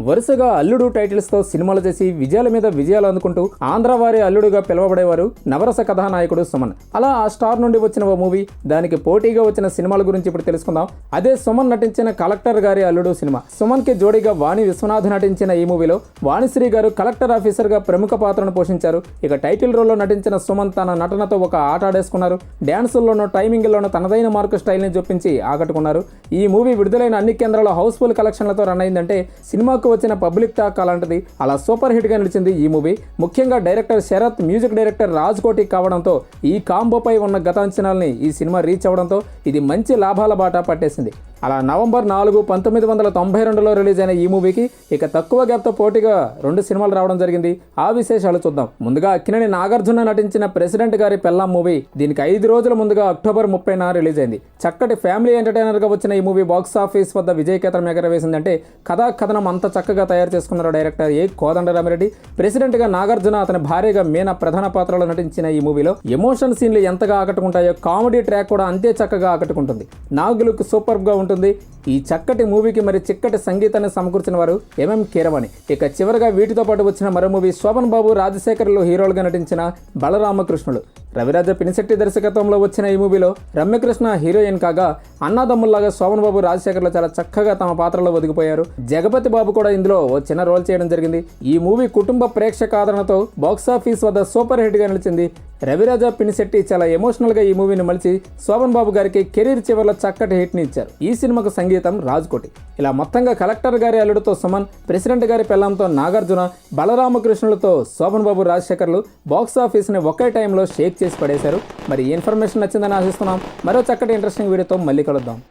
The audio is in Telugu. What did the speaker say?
వరుసగా అల్లుడు టైటిల్స్తో సినిమాలు చేసి విజయాల మీద విజయాలు అందుకుంటూ ఆంధ్ర వారి అల్లుడుగా పిలువబడేవారు నవరస కథానాయకుడు సుమన్. అలా ఆ స్టార్ నుండి వచ్చిన ఓ మూవీ దానికి పోటీగా వచ్చిన సినిమాల గురించి ఇప్పుడు తెలుసుకుందాం. అదే సుమన్ నటించిన కలెక్టర్ గారి అల్లుడు సినిమా. సుమన్కి జోడీగా వాణి విశ్వనాథ్ నటించిన ఈ మూవీలో వాణిశ్రీ గారు కలెక్టర్ ఆఫీసర్గా ప్రముఖ పాత్రను పోషించారు. ఇక టైటిల్ రోల్లో నటించిన సుమన్ తన నటనతో ఒక ఆట ఆడేసుకున్నారు. డ్యాన్సుల్లోనూ టైమింగ్లోనూ తనదైన మార్కు స్టైల్ని చూపించి ఆకట్టుకున్నారు. ఈ మూవీ విడుదలైన అన్ని కేంద్రాల్లో హౌస్ఫుల్ కలెక్షన్లతో రన్ అయిందంటే సినిమాకు వచ్చిన పబ్లిక్ టాక్ అలాంటిది అలా సూపర్ హిట్గా నిలిచింది ఈ మూవీ. ముఖ్యంగా director Sarath music director Raj Koti కావడంతో ఈ కాంబోపై ఉన్న గతాంచనాల్ని ఈ సినిమా రీచ్ అవ్వడంతో ఇది మంచి లాభాల బాట పట్టేసింది. అలా నవంబర్ నాలుగు పంతొమ్మిది వందల తొంభై రెండులో రిలీజ్ అయిన ఈ మూవీకి ఇక తక్కువ గ్యాప్తో పోటీగా రెండు సినిమాలు రావడం జరిగింది. ఆ విశేషాలు చూద్దాం. ముందుగా అక్కినేని నాగార్జున నటించిన ప్రెసిడెంట్ గారి పెళ్ళాం మూవీ దీనికి ఐదు రోజుల ముందుగా అక్టోబర్ ముప్పైన రిలీజ్ అయింది. చక్కటి ఫ్యామిలీ ఎంటర్టైనర్గా వచ్చిన ఈ మూవీ బాక్స్ ఆఫీస్ వద్ద విజయకేతనం ఎగరవేసిందంటే కథా కథనం అంత చక్కగా తయారు చేసుకున్నారు డైరెక్టర్ ఏ కోదండరామిరెడ్డి. ప్రెసిడెంట్గా నాగార్జున అతని భార్యగా మీనా ప్రధాన పాత్రలో నటించిన ఈ మూవీలో ఎమోషన్ సీన్లు ఎంతగా ఆకట్టుకుంటాయో కామెడీ ట్రాక్ కూడా అంతే చక్కగా ఆకట్టుకుంటుంది. నాగులకు సూపర్గా ఉంటుంది ఈ చక్కటి మూవీకి మరి చిక్కటి సంగీతాన్ని సమకూర్చిన వారు ఎంఎం కీరవాణి. ఇక చివరగా వీటితో పాటు వచ్చిన మరో మూవీ శోభన్ బాబు రాజశేఖర్లో హీరోలుగా నటించిన బలరామకృష్ణుడు రవిరాజ పినిశెట్టి దర్శకత్వంలో వచ్చిన ఈ మూవీలో రమ్యకృష్ణ హీరోయిన్ కాగా అన్నాదమ్ముల్లాగా శోభన్ బాబు రాజశేఖర్లు చాలా చక్కగా తమ పాత్రలో ఒదిగిపోయారు. జగపతి బాబు కూడా ఇందులో ఓ చిన్న రోల్ చేయడం జరిగింది. ఈ మూవీ కుటుంబ ప్రేక్షక ఆదరణతో బాక్సాఫీస్ వద్ద సూపర్ హిట్గా నిలిచింది రవిరాజ పినిశెట్టి చాలా ఎమోషనల్గా ఈ మూవీని మలిచి శోభన్ బాబు గారికి కెరీర్ చివరిలో చక్కటి హిట్ని ఇచ్చారు. ఈ సినిమాకు సంగీతం రాజ్కోటి. ఇలా మొత్తంగా కలెక్టర్ గారి అల్లుడితో సుమన్ ప్రెసిడెంట్ గారి పెళ్ళంతో నాగార్జున బలరామకృష్ణులతో శోభన్ బాబు రాజశేఖర్లు బాక్స్ ఆఫీస్ని ఒకే టైంలో షేక్ చేసి పడేశారు. మరి ఈ ఇన్ఫర్మేషన్ నచ్చిందని ఆశిస్తున్నాం. మరో చక్కటి ఇంట్రెస్టింగ్ వీడియోతో మళ్ళీ కలుద్దాం.